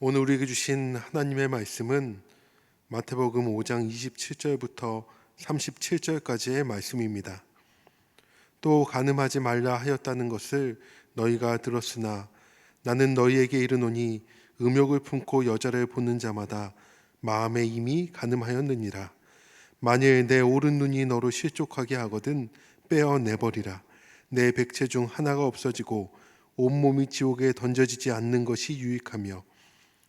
오늘 우리에게 주신 하나님의 말씀은 마태복음 5장 27절부터 37절까지의 말씀입니다. 또 가늠하지 말라 하였다는 것을 너희가 들었으나 나는 너희에게 이르노니 음욕을 품고 여자를 보는 자마다 마음에 이미 가늠하였느니라. 만일 내 오른 눈이 너로 실족하게 하거든 빼어 내버리라. 내 백체 중 하나가 없어지고 온몸이 지옥에 던져지지 않는 것이 유익하며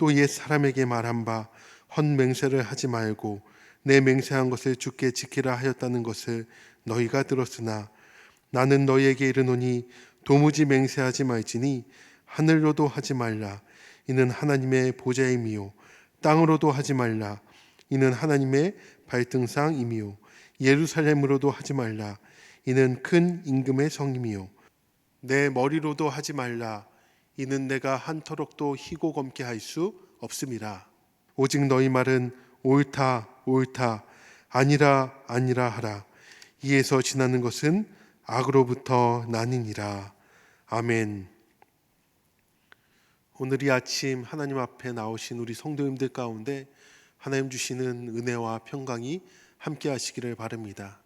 또 옛 사람에게 말한 바 헛 맹세를 하지 말고 내 맹세한 것을 주께 지키라 하였다는 것을 너희가 들었으나 나는 너희에게 이르노니 도무지 맹세하지 말지니 하늘로도 하지 말라. 이는 하나님의 보좌임이요. 땅으로도 하지 말라. 이는 하나님의 발등상임이요. 예루살렘으로도 하지 말라. 이는 큰 임금의 성임이요. 내 머리로도 하지 말라 이는 내가 한터럭도 희고 검게 할 수 없음이라. 오직 너희 말은 옳다 옳다 아니라 아니라 하라. 이에서 지나는 것은 악으로부터 나니니라. 아멘. 오늘 이 아침 하나님 앞에 나오신 우리 성도님들 가운데 하나님 주시는 은혜와 평강이 함께 하시기를 바랍니다.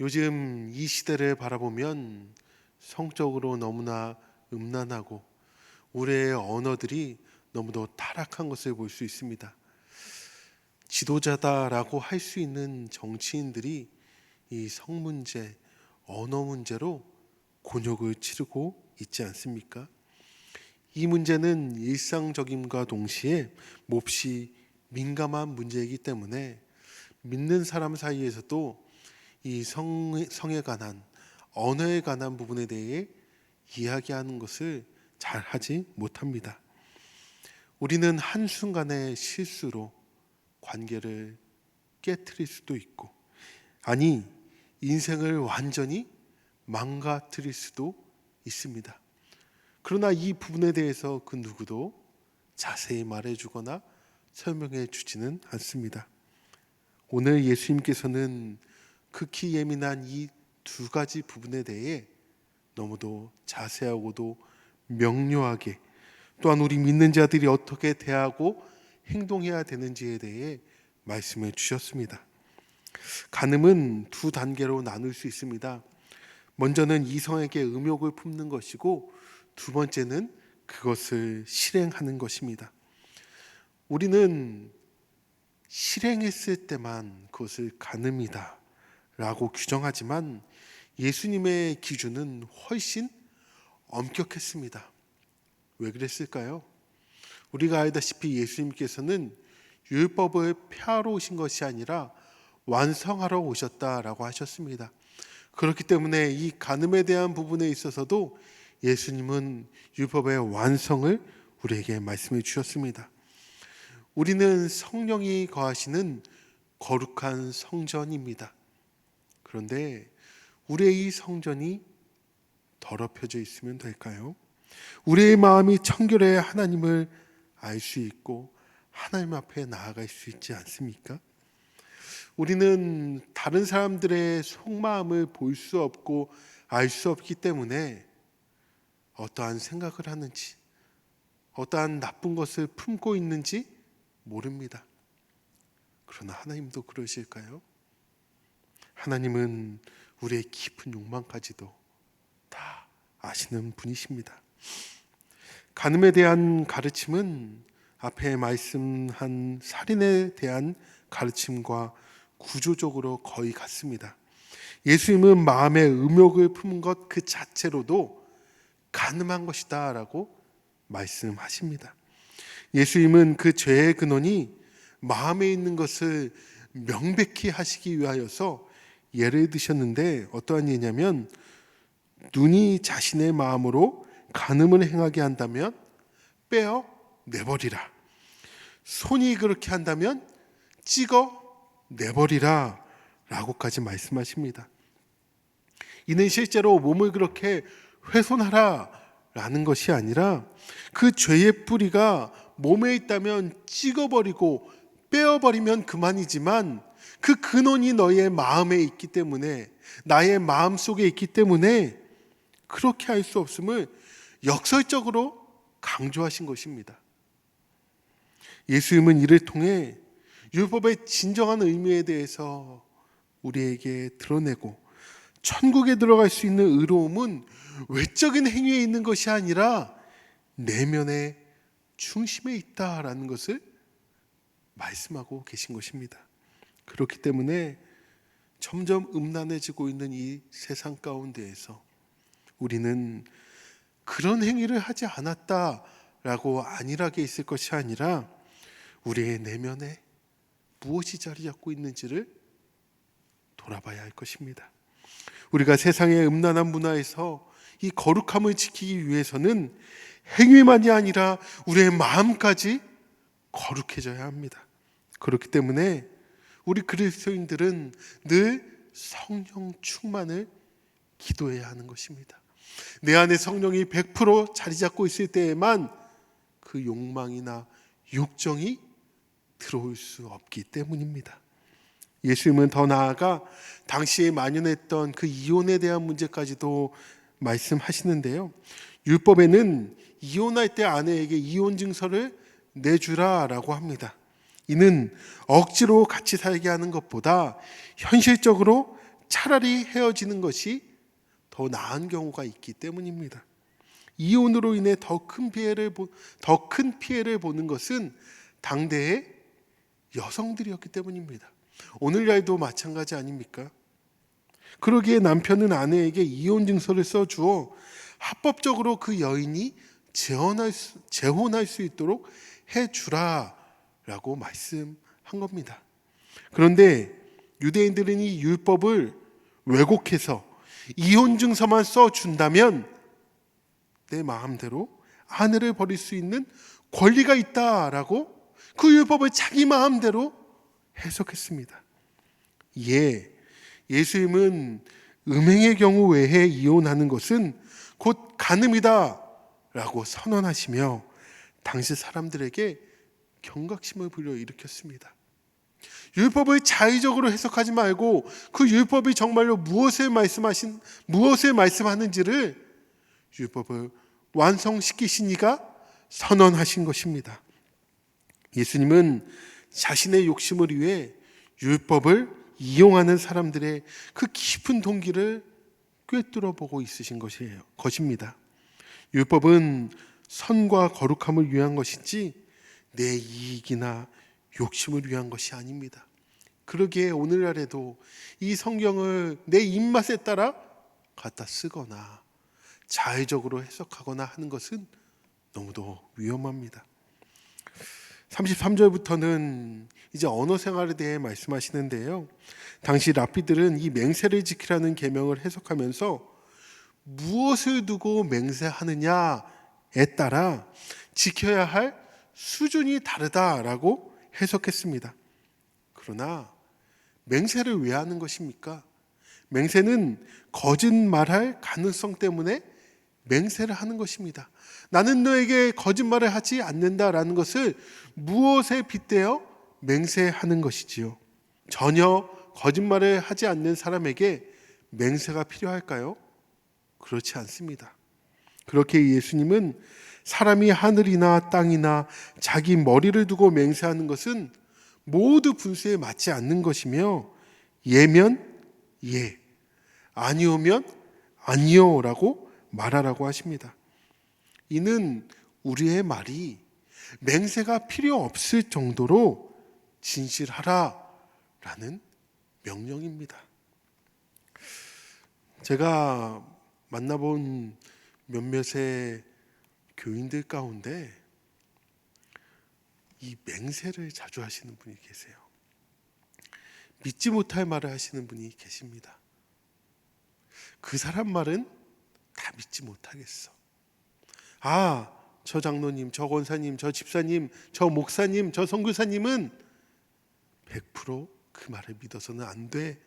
요즘 이 시대를 바라보면 성적으로 너무나 음란하고 우리의 언어들이 너무도 타락한 것을 볼 수 있습니다. 지도자다라고 할 수 있는 정치인들이 이 성 문제, 언어 문제로 곤욕을 치르고 있지 않습니까? 이 문제는 일상적임과 동시에 몹시 민감한 문제이기 때문에 믿는 사람 사이에서도 이 성, 성에 관한 언어에 관한 부분에 대해 이야기하는 것을 잘 하지 못합니다. 우리는 한순간의 실수로 관계를 깨뜨릴 수도 있고, 아니, 인생을 완전히 망가뜨릴 수도 있습니다. 그러나 이 부분에 대해서 그 누구도 자세히 말해주거나 설명해 주지는 않습니다. 오늘 예수님께서는 극히 예민한 이 두 가지 부분에 대해 너무도 자세하고도 명료하게 또한 우리 믿는 자들이 어떻게 대하고 행동해야 되는지에 대해 말씀해 주셨습니다. 간음은 두 단계로 나눌 수 있습니다. 먼저는 이성에게 음욕을 품는 것이고 두 번째는 그것을 실행하는 것입니다. 우리는 실행했을 때만 그것을 간음이다 라고 규정하지만 예수님의 기준은 훨씬 엄격했습니다. 왜 그랬을까요? 우리가 알다시피 예수님께서는 율법을 폐하러 오신 것이 아니라 완성하러 오셨다라고 하셨습니다. 그렇기 때문에 이 간음에 대한 부분에 있어서도 예수님은 율법의 완성을 우리에게 말씀해 주셨습니다. 우리는 성령이 거하시는 거룩한 성전입니다. 그런데 우리의 이 성전이 더럽혀져 있으면 될까요? 우리의 마음이 청결해야 하나님을 알 수 있고 하나님 앞에 나아갈 수 있지 않습니까? 우리는 다른 사람들의 속마음을 볼 수 없고 알 수 없기 때문에 어떠한 생각을 하는지, 어떠한 나쁜 것을 품고 있는지 모릅니다. 그러나 하나님도 그러실까요? 하나님은 우리의 깊은 욕망까지도 다 아시는 분이십니다. 간음에 대한 가르침은 앞에 말씀한 살인에 대한 가르침과 구조적으로 거의 같습니다. 예수님은 마음의 음욕을 품은 것 그 자체로도 가늠한 것이다 라고 말씀하십니다. 예수님은 그 죄의 근원이 마음에 있는 것을 명백히 하시기 위하여서 예를 드셨는데 어떠한 예냐면 눈이 자신의 마음으로 간음을 행하게 한다면 빼어 내버리라 손이 그렇게 한다면 찍어 내버리라 라고까지 말씀하십니다. 이는 실제로 몸을 그렇게 훼손하라 라는 것이 아니라 그 죄의 뿌리가 몸에 있다면 찍어버리고 빼어버리면 그만이지만 그 근원이 너의 마음에 있기 때문에 나의 마음 속에 있기 때문에 그렇게 할 수 없음을 역설적으로 강조하신 것입니다. 예수님은 이를 통해 율법의 진정한 의미에 대해서 우리에게 드러내고 천국에 들어갈 수 있는 의로움은 외적인 행위에 있는 것이 아니라 내면의 중심에 있다라는 것을 말씀하고 계신 것입니다. 그렇기 때문에 점점 음란해지고 있는 이 세상 가운데에서 우리는 그런 행위를 하지 않았다라고 안일하게 있을 것이 아니라 우리의 내면에 무엇이 자리 잡고 있는지를 돌아봐야 할 것입니다. 우리가 세상의 음란한 문화에서 이 거룩함을 지키기 위해서는 행위만이 아니라 우리의 마음까지 거룩해져야 합니다. 그렇기 때문에 우리 그리스도인들은 늘 성령 충만을 기도해야 하는 것입니다. 내 안에 성령이 100% 자리 잡고 있을 때에만 그 욕망이나 욕정이 들어올 수 없기 때문입니다. 예수님은 더 나아가 당시에 만연했던 그 이혼에 대한 문제까지도 말씀하시는데요. 율법에는 이혼할 때 아내에게 이혼 증서를 내주라라고 합니다. 이는 억지로 같이 살게 하는 것보다 현실적으로 차라리 헤어지는 것이 더 나은 경우가 있기 때문입니다. 이혼으로 인해 더 큰 피해를 더 큰 피해를 보는 것은 당대의 여성들이었기 때문입니다. 오늘날도 마찬가지 아닙니까? 그러기에 남편은 아내에게 이혼 증서를 써 주어 합법적으로 그 여인이 재혼할 수, 재혼할 수 있도록 해 주라 라고 말씀한 겁니다. 그런데 유대인들은 이 율법을 왜곡해서 이혼 증서만 써준다면 내 마음대로 아내를 버릴 수 있는 권리가 있다라고 그 율법을 자기 마음대로 해석했습니다. 예, 예수님은 음행의 경우 외에 이혼하는 것은 곧 간음이다라고 선언하시며 당시 사람들에게 경각심을 불러일으켰습니다. 율법을 자의적으로 해석하지 말고 그 율법이 정말로 무엇을 말씀하신 무엇을 말씀하는지를 율법을 완성시키시니가 선언하신 것입니다. 예수님은 자신의 욕심을 위해 율법을 이용하는 사람들의 그 깊은 동기를 꿰뚫어 보고 있으신 것이에요. 것입니다. 율법은 선과 거룩함을 위한 것이지 내 이익이나 욕심을 위한 것이 아닙니다. 그러기에 오늘날에도 이 성경을 내 입맛에 따라 갖다 쓰거나 자의적으로 해석하거나 하는 것은 너무도 위험합니다. 33절부터는 이제 언어 생활에 대해 말씀하시는데요. 당시 랍비들은 이 맹세를 지키라는 계명을 해석하면서 무엇을 두고 맹세하느냐에 따라 지켜야 할 수준이 다르다라고 해석했습니다. 그러나 맹세를 왜 하는 것입니까? 맹세는 거짓말할 가능성 때문에 맹세를 하는 것입니다. 나는 너에게 거짓말을 하지 않는다라는 것을 무엇에 빗대어 맹세하는 것이지요. 전혀 거짓말을 하지 않는 사람에게 맹세가 필요할까요? 그렇지 않습니다. 그렇게 예수님은 사람이 하늘이나 땅이나 자기 머리를 두고 맹세하는 것은 모두 분수에 맞지 않는 것이며 예면 예, 아니오면 아니요라고 말하라고 하십니다. 이는 우리의 말이 맹세가 필요 없을 정도로 진실하라라는 명령입니다. 제가 만나본 몇몇의 교인들 가운데 이 맹세를 자주 하시는 분이 계세요. 믿지 못할 말을 하시는 분이 계십니다. 그 사람 말은 다 믿지 못하겠어. 아, 저 장로님, 저 권사님, 저 집사님, 저 목사님, 저 선교사님은 100%그 말을 믿어서는 안 돼.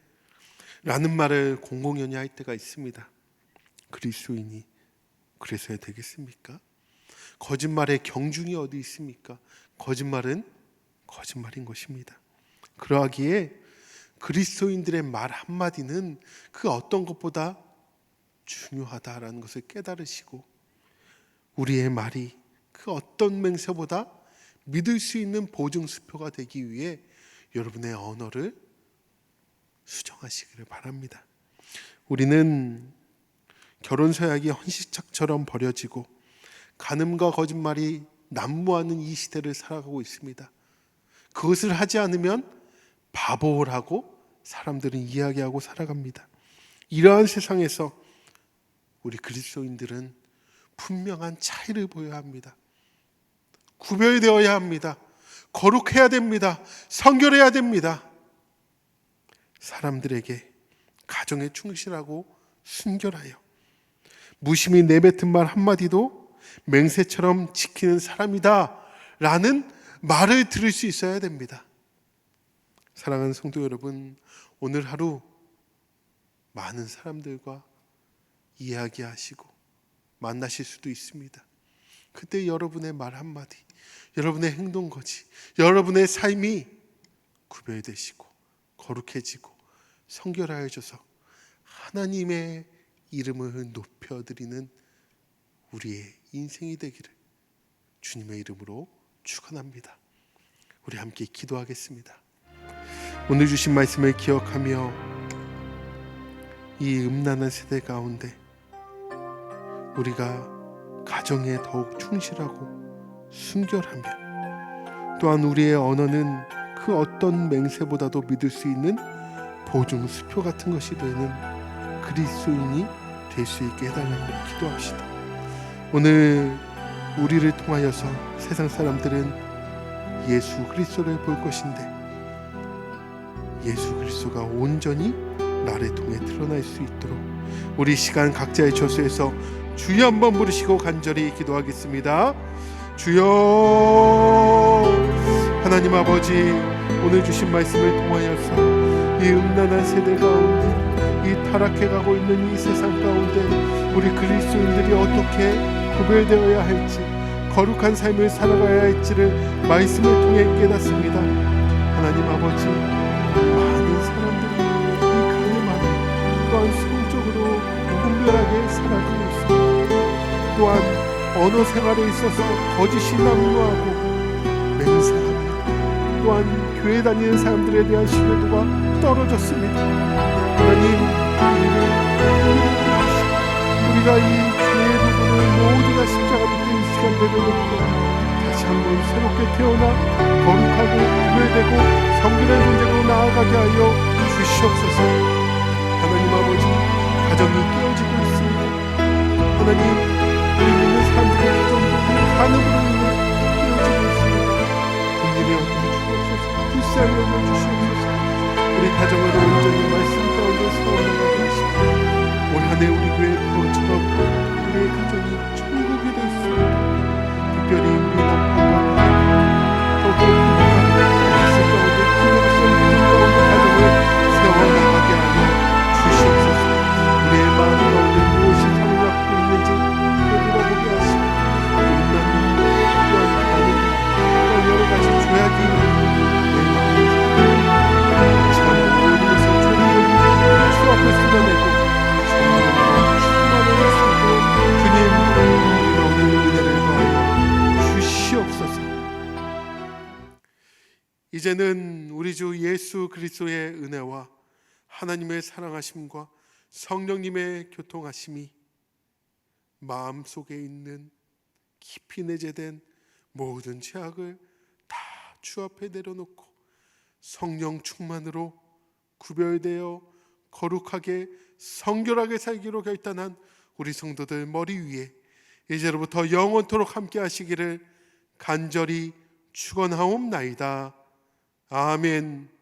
라는 말을 공공연히 할 때가 있습니다. 그리스도인이 그래서야 되겠습니까? 거짓말의 경중이 어디 있습니까? 거짓말은 거짓말인 것입니다. 그러하기에 그리스도인들의 말 한마디는 그 어떤 것보다 중요하다라는 것을 깨달으시고 우리의 말이 그 어떤 맹세보다 믿을 수 있는 보증 수표가 되기 위해 여러분의 언어를 수정하시기를 바랍니다. 우리는 결혼 서약이 헌시착처럼 버려지고 간음과 거짓말이 난무하는 이 시대를 살아가고 있습니다. 그것을 하지 않으면 바보라고 사람들은 이야기하고 살아갑니다. 이러한 세상에서 우리 그리스도인들은 분명한 차이를 보여야 합니다. 구별되어야 합니다. 거룩해야 됩니다. 성결해야 됩니다. 사람들에게 가정에 충실하고 순결하여 무심히 내뱉은 말 한마디도 맹세처럼 지키는 사람이다 라는 말을 들을 수 있어야 됩니다. 사랑하는 성도 여러분, 오늘 하루 많은 사람들과 이야기하시고 만나실 수도 있습니다. 그때 여러분의 말 한마디, 여러분의 행동 거지, 여러분의 삶이 구별되시고 거룩해지고 성결하여져서 하나님의 이름을 높여드리는 우리의 인생이 되기를 주님의 이름으로 축원합니다. 우리 함께 기도하겠습니다. 오늘 주신 말씀을 기억하며 이 음란한 세대 가운데 우리가 가정에 더욱 충실하고 순결하며 또한 우리의 언어는 그 어떤 맹세보다도 믿을 수 있는 보증 수표 같은 것이 되는 그리스도인이 될 수 있게 해달라고 기도합시다. 오늘 우리를 통하여서 세상 사람들은 예수 그리스도를 볼 것인데 예수 그리스도가 온전히 나를 통해 드러날 수 있도록 우리 시간 각자의 처소에서 주여 한번 부르시고 간절히 기도하겠습니다. 주여 하나님 아버지 오늘 주신 말씀을 통하여서 이 음란한 세대 가운데 이 타락해가고 있는 이 세상 가운데 우리 그리스도인들이 어떻게 구별되어야 할지 거룩한 삶을 살아가야 할지를 말씀을 통해 깨닫습니다. 하나님 아버지 많은 사람들이 이 가늠하게 또한 성적으로 분별하게 살아가고 있습니다. 또한 언어 생활에 있어서 거짓이 난무하고 맹세하며 또한 교회 다니는 사람들에 대한 신뢰도가 떨어졌습니다. 하나님 우리가 이 모두가 십자가 밑에 이 시간 내려놓고 다시 한번 새롭게 태어나 거룩하고 구별되고 성결한 존재로 나아가게 하여 주시옵소서. 하나님 아버지 가정이 깨어지고 있습니다. 하나님 우리 믿는 사람들의 가정도 간음으로 인해 깨어지고 있습니다. 긍휼히 여겨 주옵소서 불쌍히 여겨 주시옵소서. 우리 가정을 온전히 말씀 가운데 세워나가게 하시고 올 한해 우리 교회 그것처럼 우리의 가정이 특별 예수 그리스도의 은혜와 하나님의 사랑하심과 성령님의 교통하심이 마음 속에 있는 깊이 내재된 모든 죄악을 다 주 앞에 내려놓고 성령 충만으로 구별되어 거룩하게 성결하게 살기로 결단한 우리 성도들 머리 위에 이제로부터 영원토록 함께 하시기를 간절히 축원하옵나이다. 아멘.